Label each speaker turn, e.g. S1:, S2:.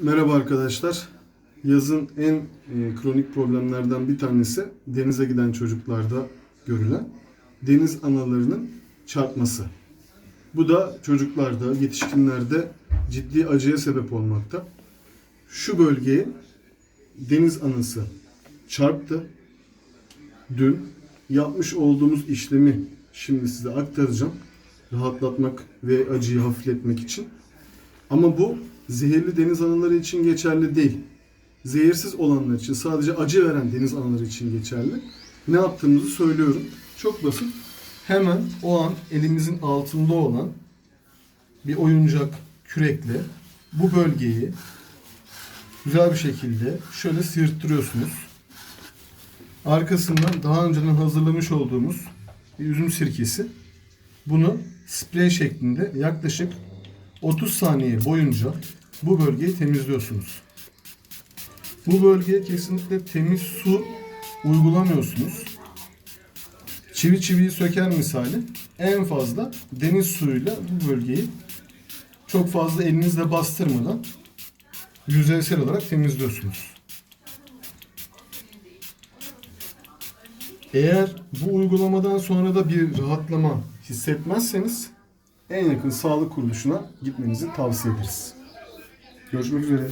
S1: Merhaba arkadaşlar. Yazın en e, kronik problemlerden bir tanesi denize giden çocuklarda görülen deniz analarının çarpması. Bu da çocuklarda, yetişkinlerde ciddi acıya sebep olmakta. Şu bölgeye deniz anası çarptı. Dün yapmış olduğumuz işlemi şimdi size aktaracağım. Rahatlatmak ve acıyı hafifletmek için. Ama bu zehirli deniz anaları için geçerli değil. Zehirsiz olanlar için, sadece acı veren deniz anaları için geçerli. Ne yaptığımızı söylüyorum. Çok basit. Hemen o an elimizin altında olan bir oyuncak kürekle bu bölgeyi güzel bir şekilde şöyle sıyırttırıyorsunuz. Arkasından daha önceden hazırlamış olduğumuz bir üzüm sirkesi. Bunu sprey şeklinde yaklaşık 30 saniye boyunca bu bölgeyi temizliyorsunuz. Bu bölgeye kesinlikle temiz su uygulamıyorsunuz. Çivi çiviyi söker misali en fazla deniz suyuyla bu bölgeyi çok fazla elinizle bastırmadan yüzeysel olarak temizliyorsunuz. Eğer bu uygulamadan sonra da bir rahatlama hissetmezseniz en yakın sağlık kuruluşuna gitmenizi tavsiye ederiz. Görüşmek üzere.